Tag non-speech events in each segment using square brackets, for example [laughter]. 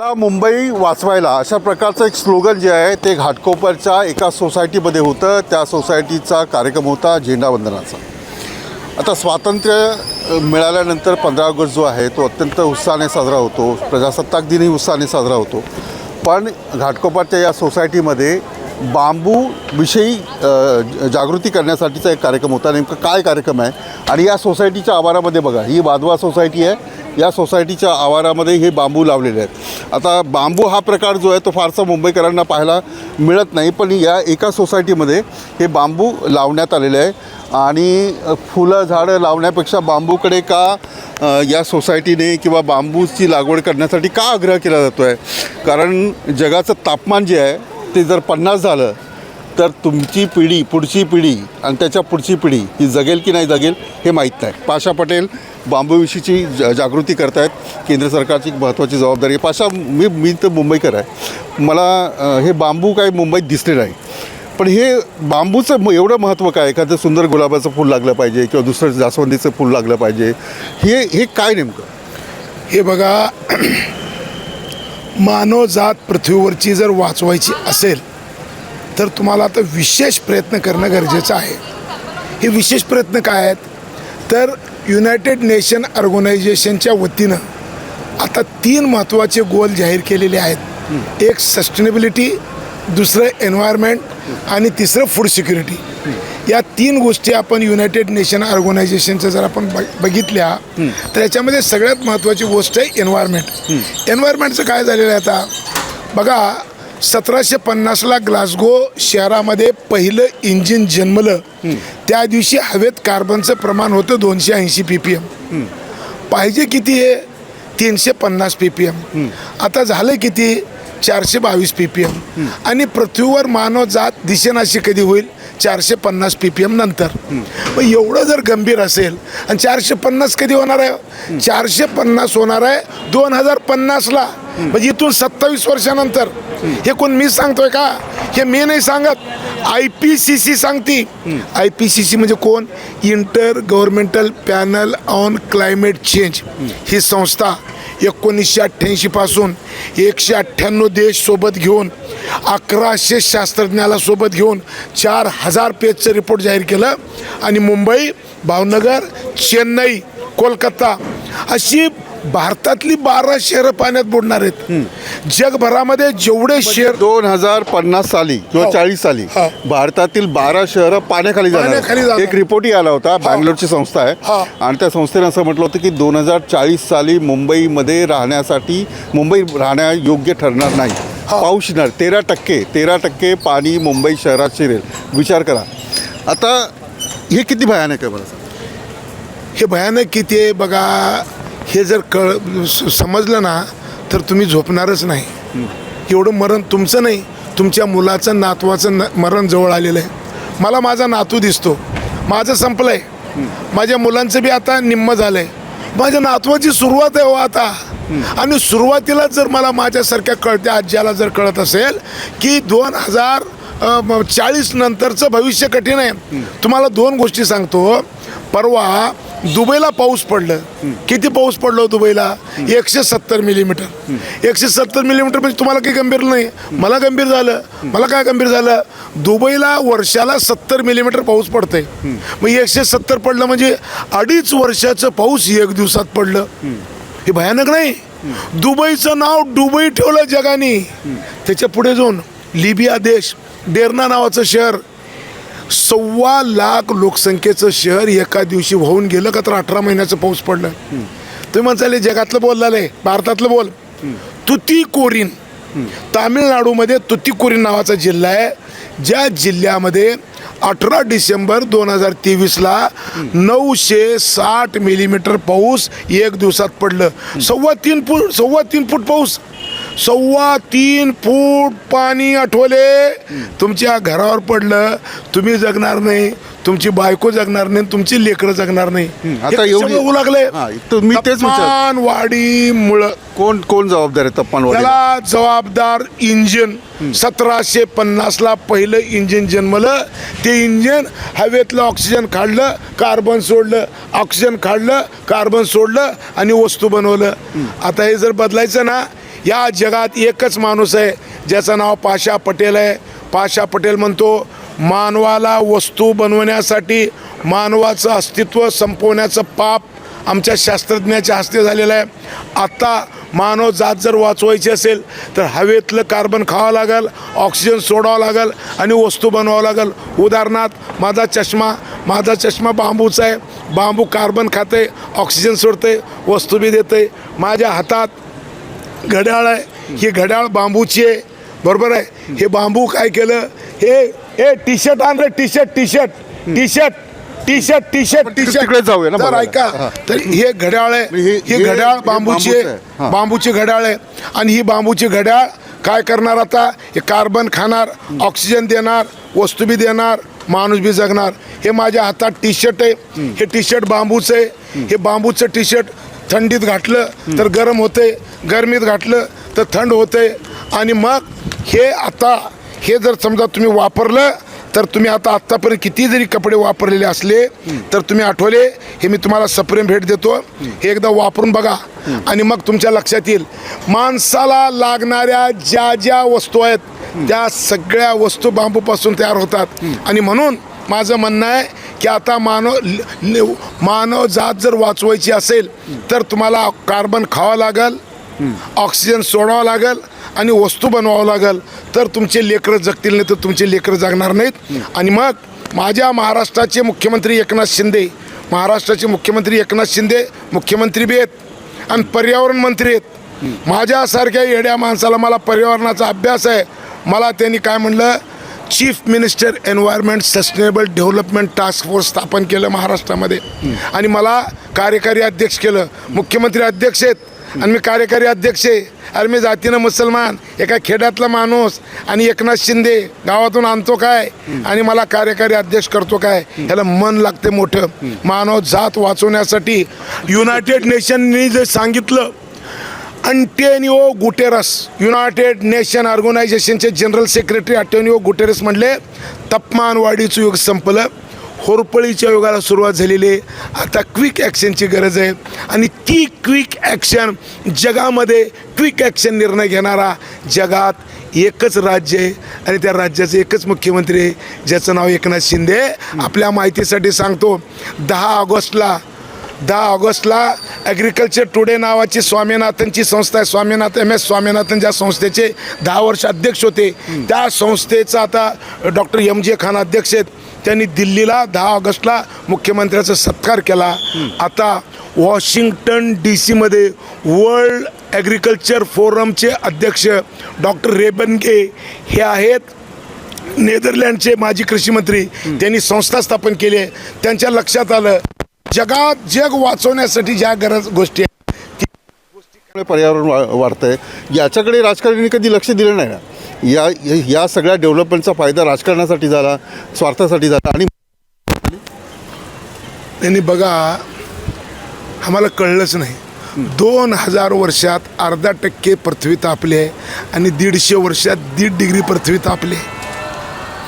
मला मुंबई वाचवायला अशा प्रकारचं एक स्लोगन जे आहे ते घाटकोपरच्या एका सोसायटीमध्ये होतं. त्या सोसायटीचा कार्यक्रम होता झेंडावंदनाचा आता स्वातंत्र्य मिळाल्यानंतर पंधरा ऑगस्ट जो आहे तो अत्यंत उत्साहाने साजरा होतो. प्रजासत्ताक दिनही उत्साहाने साजरा होतो. पण घाटकोपरच्या या सोसायटीमध्ये बांबूविषयी जागृती करण्यासाठीचा एक कार्यक्रम होता. नेमकं काय कार्यक्रम आहे? आणि या सोसायटीच्या आवारामध्ये बघा ही वाधवा सोसायटी आहे. या सोसायटीच्या आवारामध्ये हे बांबू लावलेले आहेत. आता बांबू हा प्रकार जो आहे तो फारसा मुंबईकरांना पाहायला मिळत नाही पण या एका सोसायटीमध्ये हे बांबू लावण्यात आलेले आहे. आणि फुलं झाडं लावण्यापेक्षा बांबूकडे का या सोसायटीने किंवा बांबूची लागवड करण्यासाठी का आग्रह केला जातो आहे कारण जगाचं तापमान जे आहे ते जर पन्नास झालं तर तुमची पिढी पुढची पिढी आणि त्याच्या पुढची पिढी ही जगेल की नाही जगेल हे माहीत नाही. पाशा पटेल बांबूविषयीची ज जागृती करतायत केंद्र सरकारची एक महत्त्वाची जबाबदारी आहे. पाशा मी मी तर मुंबईकर आहे. मला हे बांबू काय मुंबईत दिसले नाही. पण हे बांबूचं म- एवढं महत्त्व काय? एखादं सुंदर गुलाबाचं फूल लागलं पाहिजे किंवा दुसरं जास्वंदीचं फूल लागलं पाहिजे. हे हे काय नेमकं? हे बघा [clears throat] मानवजात पृथ्वीवरची जर वाचवायची असेल तर तुम्हाला आता विशेष प्रयत्न करणं गरजेचं आहे. हे विशेष प्रयत्न काय आहेत? तर युनायटेड नेशन ऑर्गनायझेशनच्या वतीनं आता तीन महत्त्वाचे गोल जाहीर केलेले आहेत. एक सस्टेनेबिलिटी दुसरं एन्व्हायरमेंट आणि तिसरं फूड सिक्युरिटी या तीन गोष्टी आपण युनायटेड नेशन ऑर्गनायझेशनच्या जर आपण बघ- बघितल्या तर याच्यामध्ये सगळ्यात महत्त्वाची गोष्ट आहे एन्व्हायरमेंट एन्व्हायरमेंटचं काय झालेलं आहे आता? बघा सतराशे पन्नासला ग्लासगो शहरामध्ये पहिलं इंजिन जन्मलं. त्या दिवशी हवेत कार्बनचं प्रमाण होतं दोनशे ऐंशी पी पी एम. पाहिजे किती आहे तीनशे पन्नास पी पी एम. आता झालं किती? चारशे बावीस पी पी एम. आणि पृथ्वीवर मानव जात दिशेनाशी कधी होईल? चारशे पन्नास पी पी एम नंतर. मग एवढं जर गंभीर असेल आणि चारशे पन्नास कधी होणार आहे? चारशे पन्नास होणार आहे दोन हजार पन्नासला. म्हणजे इथून सत्तावीस वर्षानंतर. हे कोण मी सांगतोय का? हे मी नाही सांगत. आय पी सी सी सांगती. आय पी सी सी म्हणजे कोण? Inter governmental panel on climate change. ही संस्था. एकोणीसशे अठ्ठ्याऐंशीपासून एकशे अठ्ठ्याण्णव देश सोबत घेऊन अकराशे शास्त्रज्ञाला सोबत घेऊन चार हजार पेजचं रिपोर्ट जाहीर केलं. आणि मुंबई भावनगर चेन्नई कोलकाता अशी भारतातली बारा शहरं पाण्यात बुडणार आहेत. जगभरामध्ये जेवढे शहर दोन हजार पन्नास साली किंवा हो. चाळीस साली. भारतातील बारा शहरं पाण्याखाली जाणार. एक रिपोर्टही आला होता बँगलोरची संस्था आहे. आणि त्या संस्थेने असं म्हटलं होतं की दोन हजार चाळीस साली मुंबईमध्ये राहण्यासाठी मुंबई राहण्या योग्य ठरणार नाही. पाऊस येणार तेरा टक्के तेरा टक्के पाणी मुंबई शहरात शिरेल. विचार करा. आता हे किती भयानक आहे सांगा. हे भयानक किती आहे? बघा हे जर कळ स- समजलं ना तर तुम्ही झोपणारच नाही. एवढं मरण तुमचं नाही तुमच्या मुलाचं नातवाचं न मरण जवळ आलेलं आहे. मला माझा नातू दिसतो. माझं संपलं आहे माझ्या मुलांचं बी आता निम्म झालं आहे माझ्या नातवाची सुरुवात आहे हो आता. आणि सुरुवातीला जर मला माझ्यासारख्या कळत्या आज्याला जर कळत असेल की दोन हजार चाळीस नंतरचं भविष्य कठीण आहे. तुम्हाला दोन गोष्टी सांगतो. परवा दुबईला पाऊस पडलं. किती पाऊस पडलो दुबईला? एकशे सत्तर मिलीमीटर एकशे सत्तर मिलीमीटर म्हणजे तुम्हाला काही गंभीर नाही. मला गंभीर झालं. मला काय गंभीर झालं? दुबईला वर्षाला सत्तर मिलीमीटर पाऊस पडतंय. मग एकशे सत्तर पडलं म्हणजे अडीच वर्षाचं पाऊस एक दिवसात पडलं. हे भयानक नाही? दुबईचं नाव दुबई ठेवलं जगाने. त्याच्या पुढे जाऊन लिबिया देश डेरना नावाचं शहर. सव्वा लाख लोकसंख्येचं शहर एका दिवशी वाहून गेलं का तर अठरा महिन्याचं पाऊस पडलं. तुम्ही म्हणताले जगातलं बोललाले भारतातलं बोल. तुतीकोरीन तामिळनाडूमध्ये तुतीकोरीन नावाचा जिल्हा आहे. ज्या जिल्ह्यामध्ये अठरा डिसेंबर दोन हजार तेवीसला नऊशे साठ मिलीमीटर पाऊस एक दिवसात पडलं. सव्वा तीन फूट सव्वा तीन फूट पाऊस. सव्वा तीन फूट पाणी आठवले. तुमच्या घरावर पडलं तुम्ही जगणार नाही तुमची बायको जगणार नाही तुमची लेकरं जगणार नाही. आता एवढी- कशामुळे होऊ लागले हा, मी तेच विचार- तापमान वाढीमुळं कोण कोण जबाबदार आहे वाढीला? त्याला जबाबदार इंजिन. सतराशे पन्नासला पहिलं इंजिन जन्मलं. ते इंजिन हवेतलं ऑक्सिजन काढलं कार्बन सोडलं ऑक्सिजन काढलं कार्बन सोडलं आणि वस्तू बनवलं. आता हे जर बदलायचं ना या जगात एकच माणूस आहे ज्याचं नाव पाशा पटेल आहे. पाशा पटेल म्हणतो मानवाला वस्तू बनवण्यासाठी मानवाचं अस्तित्व संपवण्याचं पाप आमच्या शास्त्रज्ञाच्या हस्ते झालेलं आहे. आत्ता मानव जात जर वाचवायची असेल तर हवेतलं कार्बन खावं लागेल ऑक्सिजन सोडावं लागेल आणि वस्तू बनवावं लागेल. उदाहरणार्थ माझा चष्मा माझा चष्मा बांबूचा आहे. बांबू कार्बन खाते ऑक्सिजन सोडते वस्तू बी देते माझ्या हातात घड्याळ आहे. ही घड्याळ बांबूची आहे. बरोबर आहे? हे बांबू काय केलं? हे हे टी शर्ट आण रे T shirt T shirt T shirt T shirt T shirt T shirt तिकडे जाऊया ना बघायला. ऐका हा. तर हे घड्याळ आहे. हे- ही हे- घड्याळ हे बांबूची बांबूचं आहे. आहे. हा. बांबूची घड्याळ आहे. आणि ही बांबूची घड्याळ काय करणार आता? हे कार्बन खाणार ऑक्सिजन देणार वस्तू बी देणार माणूस बी जगणार. हे माझ्या हातात टी शर्ट आहे. हे टी शर्ट बांबूचं आहे. हे बांबूचं टी शर्ट थंडीत घातलं तर गरम होते गरमीत घातलं तर थंड होते. आणि मग हे आता हे जर समजा तुम्ही वापरलं तर तुम्ही आता आत्तापर्यंत किती जरी कपडे वापरलेले असले तर तुम्ही आठवले हे मी तुम्हाला सप्रेम भेट देतो. हे एकदा वापरून बघा. आणि मग तुमच्या लक्षात येईल माणसाला लागणाऱ्या ज्या ज्या वस्तू आहेत त्या सगळ्या वस्तू बांबूपासून तयार होतात. आणि म्हणून माझं म्हणणं आहे की आता मानव ल- मानव जात जर वाचवायची असेल तर तुम्हाला कार्बन खावं लागेल ऑक्सिजन सोडावं लागेल आणि वस्तू बनवावं लागेल. तर तुमचे लेकरं जगतील नाही तर तुमचे लेकरं जगणार नाहीत. आणि मग माझ्या महाराष्ट्राचे मुख्यमंत्री एकनाथ शिंदे महाराष्ट्राचे मुख्यमंत्री एकनाथ शिंदे मुख्यमंत्री बी आहेत आणि पर्यावरण मंत्री आहेत. माझ्यासारख्या येड्या माणसाला मला पर्यावरणाचा अभ्यास आहे. मला त्यांनी काय म्हणलं? Chief minister environment sustainable development task force स्थापन केलं महाराष्ट्रामध्ये. आणि मला कार्यकारी अध्यक्ष केलं. मुख्यमंत्री अध्यक्ष आहेत. आणि मी कार्यकारी अध्यक्ष आहे. अरे मी जातीनं मुसलमान एका खेड्यातला माणूस आणि एकनाथ शिंदे गावातून आणतो काय? आणि मला कार्यकारी अध्यक्ष करतो काय? ह्याला मन लागते मोठं. मानव जात वाचवण्यासाठी युनायटेड नेशननी जे सांगितलं अंटेनिओ गुटेरस युनायटेड नेशन ऑर्गनायझेशनचे जनरल सेक्रेटरी अंटेनिओ गुटेरस म्हणले तापमान वाढीचं युग संपलं. होरपळीच्या युगाला सुरुवात झालेली आहे. आता क्विक ॲक्शनची गरज आहे. आणि ती क्विक ॲक्शन जगामध्ये क्विक ॲक्शन निर्णय घेणारा जगात एकच राज्य आहे. आणि त्या राज्याचे एकच मुख्यमंत्री आहे ज्याचं नाव एकनाथ शिंदे. आपल्या माहितीसाठी सांगतो दहा ऑगस्टला दहा ऑगस्टला ॲग्रिकल्चर टुडे नावाची स्वामीनाथनची संस्था आहे. स्वामीनाथन एम. एस. स्वामीनाथन ज्या संस्थेचे दहा वर्ष अध्यक्ष होते त्या संस्थेचा आता डॉक्टर एम. जे. खान अध्यक्ष आहेत. त्यांनी दिल्लीला दहा ऑगस्टला मुख्यमंत्र्याचा सत्कार केला. आता वॉशिंग्टन डी सीमध्ये वर्ल्ड ॲग्रिकल्चर फोरमचे अध्यक्ष डॉक्टर रेबनगे हे आहेत. नेदरलँडचे माजी कृषी मंत्री. त्यांनी संस्था स्थापन केली आहे. त्यांच्या लक्षात आलं जगात जग वाचवण्यासाठी ज्या गरज गोष्टी आहेत पर्यावरण वा वाढतंय. याच्याकडे राजकारणी कधी लक्ष दिलं नाही ना. या या सगळ्या डेव्हलपमेंटचा फायदा राजकारणासाठी झाला स्वार्थासाठी झाला आणि त्यांनी बघा आम्हाला कळलंच नाही. दोन हजार वर्षात अर्धा टक्के पृथ्वी तापली आहे आणि दीडशे वर्षात दीड डिग्री पृथ्वी तापली आहे.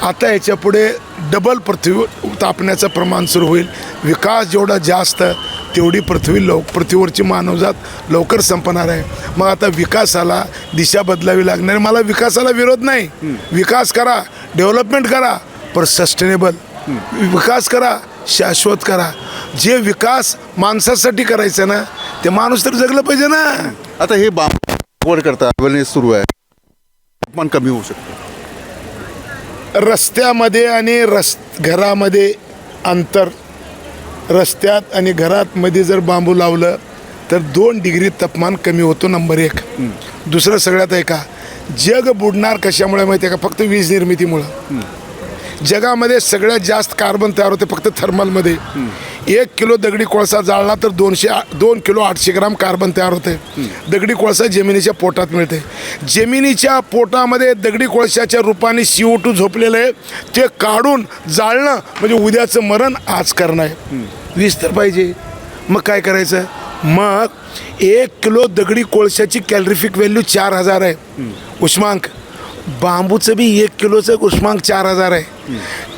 आता याच्यापुढे डबल पृथ्वी तापण्याचं प्रमाण सुरू होईल. विकास जेवढा जास्त तेवढी पृथ्वी लव पृथ्वीवरची मानवजात लवकर संपणार आहे. मग आता विकासाला दिशा बदलावी लागणार. मला विकासाला विरोध नाही. विकास करा डेव्हलपमेंट करा पण सस्टेनेबल. विकास करा शाश्वत करा. जे विकास माणसासाठी करायचं ना ते माणूस तर जगलं पाहिजे ना. आता हे बांब करता अवेअरनेस सुरू आहे. तापमान कमी होऊ शकतं. रस्त्यामध्ये आणि रस घरामध्ये अंतर. रस्त्यात आणि घरात मध्ये जर बांबू लावलं तर दोन डिग्री तापमान कमी होतो नंबर एक. दुसरं सगळ्यात आहे का जग बुडणार कशामुळे माहिती आहे का? फक्त वीज निर्मितीमुळं. जगामध्ये सगळ्यात जास्त कार्बन तयार होते फक्त थर्मलमध्ये. एक किलो दगडी कोळसा जाळला तर दोनशे दोन किलो आठशे ग्राम कार्बन तयार होते. दगडी कोळसा जमिनीच्या पोटात मिळते. जमिनीच्या पोटामध्ये दगडी कोळशाच्या रूपाने सी ओ टू झोपलेलं आहे. ते काढून जाळणं म्हणजे उद्याचं मरण आज करणं आहे. वीज तर पाहिजे. मग काय करायचं? मग एक किलो दगडी कोळशाची कॅलरिफिक व्हॅल्यू चार हजार आहे. उष्मांक. बांबूचं बी एक किलोचं उष्मांक चार हजार आहे.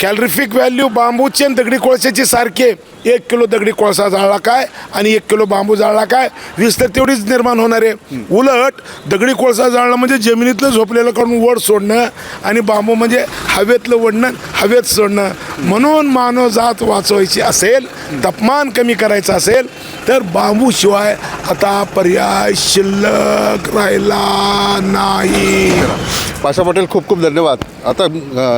कॅलरिफिक व्हॅल्यू बांबूची आणि दगडी कोळशाची सारखी आहे. एक किलो दगडी कोळसा जाळला काय आणि एक किलो बांबू जाळला काय? वीज तर तेवढीच निर्माण होणार आहे. उलट दगडी कोळसा जाळणं म्हणजे जमिनीतलं झोपलेलं काढून वड सोडणं आणि बांबू म्हणजे हवेतलं वडणं हवेत सोडणं. म्हणून मानव जात वाचवायची असेल तापमान कमी करायचं असेल तर बांबूशिवाय आता पर्याय शिल्लक राहिला नाही. पाशा पटेल खूप खूप धन्यवाद. आता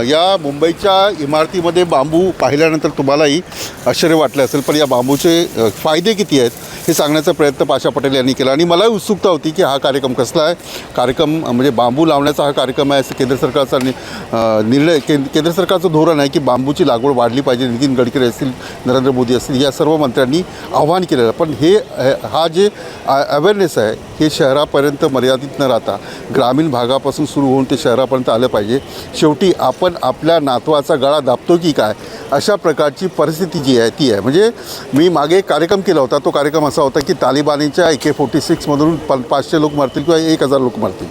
या मुंबईच्या इमारतीमध्ये बांबू पाहिल्यानंतर तुम्हालाही आश्चर्य वाटलं असेल पण या बांबूचे फायदे किती आहेत हे सांगण्याचा प्रयत्न पाशा पटेल यांनी केला. आणि मलाही उत्सुकता होती की हा कार्यक्रम कसला आहे. कार्यक्रम म्हणजे बांबू लावण्याचा हा कार्यक्रम आहे असं केंद्र सरकारचा नि निर्णय केंद्र केंद्र सरकारचं धोरण आहे की बांबूची लागवड वाढली पाहिजे नितीन गडकरी असतील नरेंद्र मोदी असतील या सर्व मंत्र्यांनी आव्हान केलेलं आहे. पण हे हा जे अवेअरनेस आहे हे शहरापर्यंत मर्यादित न राहता ग्रामीण भागापासून सुरू होऊन ते शहरापर्यंत आलं पाहिजे. शेवटी आपण आपल्या नातवाचा गळा दाबतो की काय? अशा प्रकारची परिस्थिती जी आहे ती आहे. म्हणजे मी मागे एक कार्यक्रम केला होता. तो कार्यक्रम असा होता की तालिबानीच्या ए के फोर्टी सिक्समधून पण पाचशे लोक मरतील किंवा एक हजार लोक मरतील.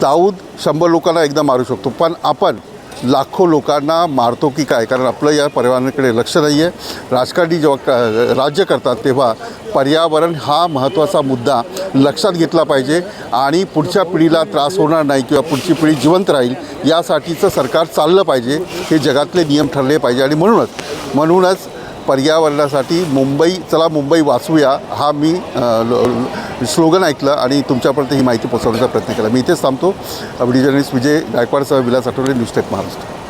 दाऊद शंभर लोकांना एकदा मारू शकतो. पण आपण लाखो लोकांना मारतो की काय? कारण आपलं या पर्यावरणाकडे लक्ष नाही आहे राजकारणी जेव्हा क- राज्य करतात तेव्हा पर्यावरण हा महत्त्वाचा मुद्दा लक्षात घेतला पाहिजे आणि पुढच्या पिढीला त्रास होणार नाही किंवा पुढची पिढी जिवंत राहील यासाठीचं सरकार चाललं पाहिजे. हे जगातले नियम ठरले पाहिजे आणि म्हणूनच म्हणूनच पर्यावरणासाठी मुंबई चला मुंबई वाचूया. हा मी ल स्लोगन ऐकलं आणि तुमच्यापर्यंत ही माहिती पोहोचवण्याचा प्रयत्न केला. मी इथेच थांबतो. व्हिडिओ जर्नलिस्ट विजय गायकवाडसह विलास आठवले न्यूज टेक महाराष्ट्र.